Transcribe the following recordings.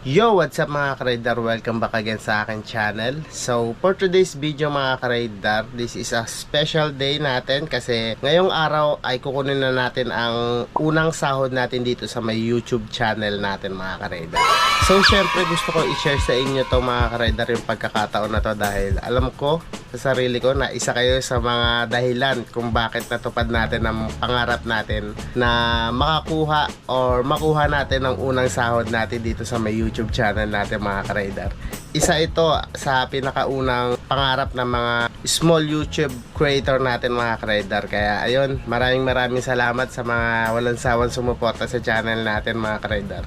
Yo, what's up mga ka-radar? Welcome back again sa akin channel. So, for today's video mga ka-radar, this is a special day natin kasi ngayong araw ay kukunin na natin ang unang sahod natin dito sa may YouTube channel natin mga ka-radar. So, syempre gusto ko i-share sa inyo to mga ka-radar yung pagkakataon na to dahil alam ko sa sarili ko na isa kayo sa mga dahilan kung bakit natupad natin ang pangarap natin na makakuha or makuha natin ang unang sahod natin dito sa may YouTube channel natin mga ka-radar. Isa ito sa pinakaunang pangarap ng mga small YouTube creator natin mga ka-radar. Kaya ayun, maraming maraming salamat sa mga walang sawang sumuporta sa channel natin mga ka-radar.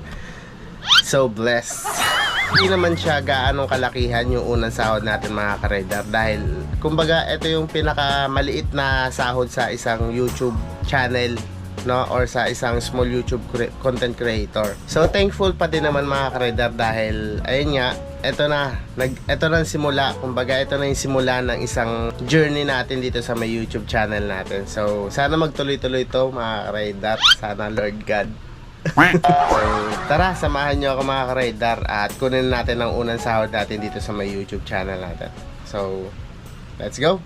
So blessed hindi naman siya gaanong kalakihan yung unang sahod natin mga ka-radar dahil kumbaga ito yung pinakamaliit na sahod sa isang YouTube channel no or sa isang small YouTube cre- content creator. So thankful pa din naman mga ka-radar dahil ayun nga ito na nag ito na simula kumbaga ito na yung simula ng isang journey natin dito sa may YouTube channel natin. So sana magtuloy-tuloy to mga ka-radar. Sana Lord God tara, samahan nyo ako mga ka-radar at kunin natin ang unang sahod natin dito sa may YouTube channel natin. So, let's go!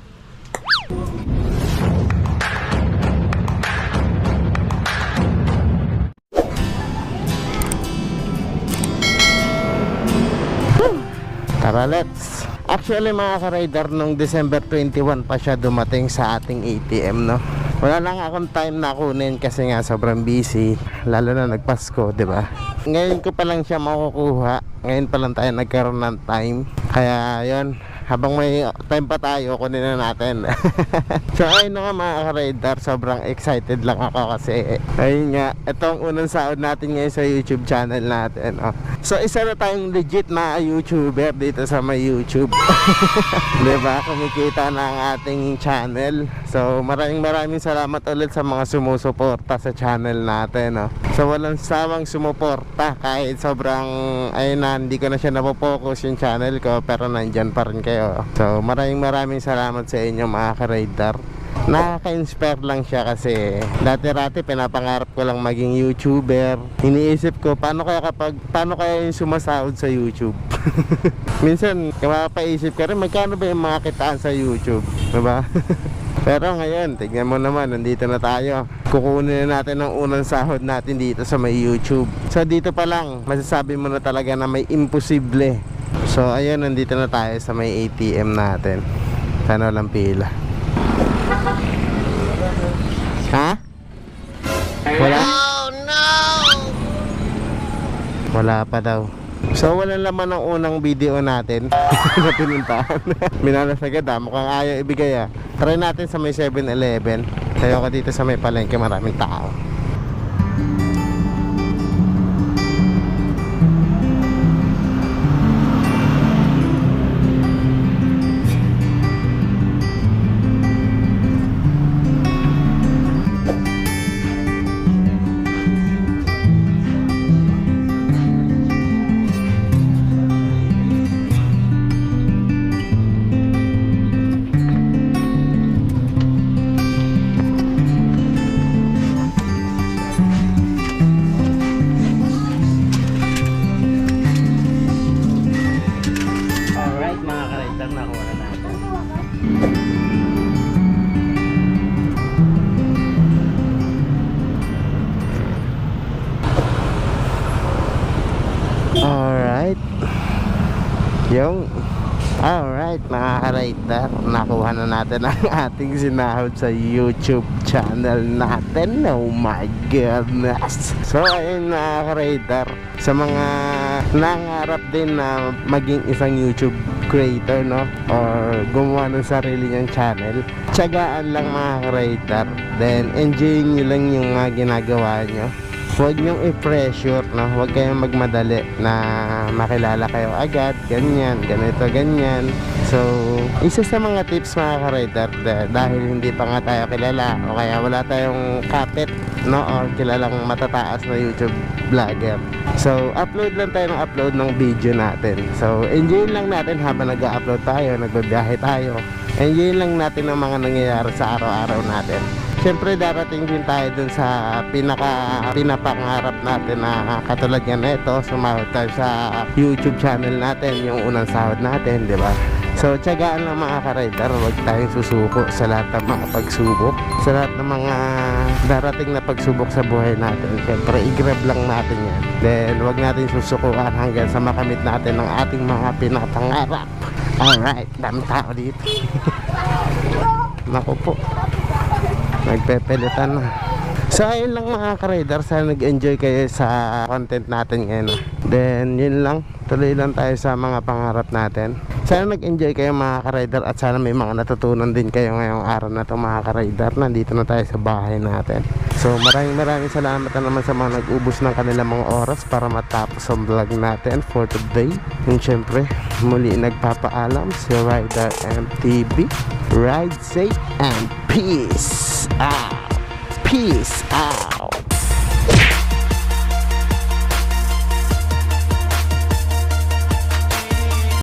Tara, let's! Actually mga ka-radar, nung December 21 pa siya dumating sa ating ATM, no? Wala lang akong time na kunin kasi nga sobrang busy, lalo na nagpasko, di ba? Ngayon ko pa lang siya makukuha, ngayon pa lang tayo nagkaroon ng time. Kaya yon habang may time pa tayo, kunin na natin. so ayun na nga mga ka-radar, sobrang excited lang ako kasi ayun nga, itong unang sahod natin ngayon sa YouTube channel natin. Oh. So isa na tayong legit na YouTuber dito sa may YouTube. diba? Kumikita na ang ating channel. So maraming maraming salamat ulit sa mga sumusuporta sa channel natin. Oh. So walang sawang sumuporta kahit sobrang ayun na, hindi ko na siya napopokus yung channel ko pero nandyan pa rin kayo. So maraming maraming salamat sa inyo mga ka-radar. Nakaka-inspire lang siya kasi dati-rati pinapangarap ko lang maging YouTuber. Iniisip ko paano kaya kapag paano kaya yung sumasahod sa YouTube. Minsan mapapaisip ka rin magkano ba yung mga kitaan sa YouTube, 'di ba? Pero ngayon, tignan mo naman, nandito na tayo. Kukunin na natin ang unang sahod natin dito sa may YouTube. So dito pa lang, masasabi mo na talaga na may imposible. So ayun, nandito na tayo sa may ATM natin. Sana walang pila. Ha? Wala? Oh no! Wala pa daw. So wala laman ang unang video natin na pinuntahan. Minalas agad ah, mukhang ayaw ibigay ah. Try natin sa may 7-Eleven. Tayo ka dito sa may palengke, maraming tao. Alright. Yung Alright mga ka-rider, nakuha na natin ang ating sinahod sa YouTube channel natin. Oh my goodness. So ayun mga ka-rider, sa mga nangarap din na maging isang YouTube creator no or gumawa ng sarili niyang channel tiyagaan lang mga ka-radar then enjoying nyo lang yung mga ginagawa nyo huwag nyong i-pressure no huwag kayong magmadali na makilala kayo agad ganyan, ganito, ganyan. So isa sa mga tips mga ka-radar da- dahil hindi pa nga tayo kilala o kaya wala tayong kapit no or kilalang matataas na YouTube vlogger. So upload lang tayo ng upload ng video natin. So enjoy lang natin habang nag-upload tayo nagbabiyahe tayo. Enjoy lang natin ang mga nangyayari sa araw-araw natin Siyempre darating din tayo dun sa pinaka pinapangarap natin na katulad yan na ito, sumahod tayo sa YouTube channel natin, yung unang sahod natin, di ba? So, tiyagaan lang mga ka-rider, huwag tayong susuko sa lahat ng mga pagsubok, sa lahat ng mga darating na pagsubok sa buhay natin. Siyempre, i-grab lang natin yan. Then, huwag natin susukuan hanggang sa makamit natin ang ating mga pinapangarap. Alright, dami tao dito. Naku po. Nagpepelitan na. So ayun lang mga ka-rider, sana nag-enjoy kayo sa content natin ngayon. Then yun lang, tuloy lang tayo sa mga pangarap natin. Sana nag-enjoy kayo mga ka-rider at sana may mga natutunan din kayo ngayong araw na to mga ka-rider. Nandito na tayo sa bahay natin. So maraming maraming salamat na naman sa mga nag-ubos ng kanilang mga oras para matapos ang vlog natin for today. And syempre, muli nagpapaalam si Rider MTV. Ride safe and peace out. Peace out.